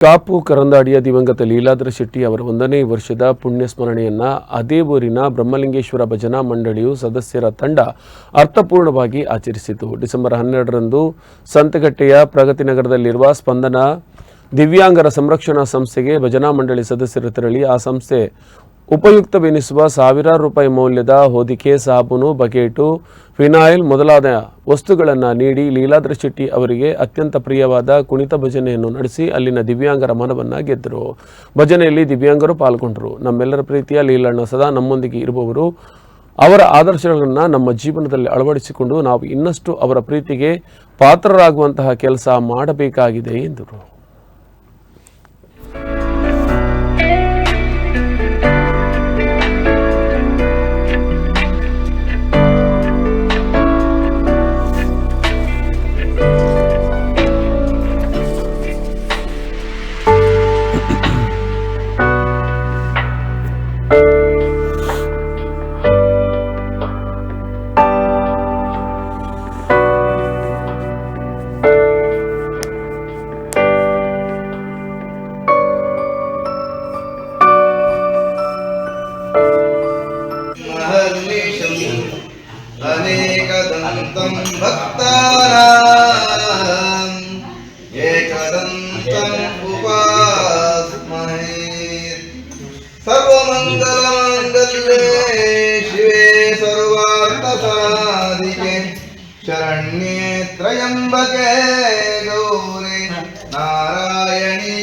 ಕಾಪು ಕರಂದಾಡಿಯ ದಿವಂಗತ ಲೀಲಾಧರ ಶೆಟ್ಟಿ ಅವರ ಒಂದನೇ ವರ್ಷದ ಪುಣ್ಯ ಸ್ಮರಣೆಯನ್ನ ಅದೇ ಊರಿನ ಬ್ರಹ್ಮಲಿಂಗೇಶ್ವರ ಭಜನಾ ಮಂಡಳಿಯು ಸದಸ್ಯರ ತಂಡ ಅರ್ಥಪೂರ್ಣವಾಗಿ ಆಚರಿಸಿತು. ಡಿಸೆಂಬರ್ ಹನ್ನೆರಡರಂದು ಸಂತಗಟ್ಟೆಯ ಪ್ರಗತಿ ನಗರದಲ್ಲಿರುವ ಸ್ಪಂದನ ದಿವ್ಯಾಂಗರ ಸಂರಕ್ಷಣಾ ಸಂಸ್ಥೆಗೆ ಭಜನಾ ಮಂಡಳಿ ಸದಸ್ಯರು ತೆರಳಿ ಆ ಸಂಸ್ಥೆ ಉಪಯುಕ್ತವೆನಿಸುವ ಸಾವಿರಾರು ರೂಪಾಯಿ ಮೌಲ್ಯದ ಹೊದಿಕೆ ಸಾಬೂನು ಬಕೆಟು ಫಿನಾಯಿಲ್ ಮೊದಲಾದ ವಸ್ತುಗಳನ್ನು ನೀಡಿ ಲೀಲಾದ್ರ ಶೆಟ್ಟಿ ಅವರಿಗೆ ಅತ್ಯಂತ ಪ್ರಿಯವಾದ ಕುಣಿತ ಭಜನೆಯನ್ನು ನಡೆಸಿ ಅಲ್ಲಿನ ದಿವ್ಯಾಂಗರ ಮನವನ್ನು ಗೆದ್ದರು. ಭಜನೆಯಲ್ಲಿ ದಿವ್ಯಾಂಗರು ಪಾಲ್ಗೊಂಡರು. ನಮ್ಮೆಲ್ಲರ ಪ್ರೀತಿಯ ಲೀಲಣ್ಣ ಸದಾ ನಮ್ಮೊಂದಿಗೆ ಇರುವವರು. ಅವರ ಆದರ್ಶಗಳನ್ನು ನಮ್ಮ ಜೀವನದಲ್ಲಿ ಅಳವಡಿಸಿಕೊಂಡು ನಾವು ಇನ್ನಷ್ಟು ಅವರ ಪ್ರೀತಿಗೆ ಪಾತ್ರರಾಗುವಂತಹ ಕೆಲಸ ಮಾಡಬೇಕಾಗಿದೆ ಎಂದರು. अनेकदन्तं भक्तानाम् एकदन्तम् उपास्महे। सर्वमङ्गलमाङ्गल्ये शिवे सर्वार्थसाधिके शरण्ये त्र्यम्बके गौरे नारायणे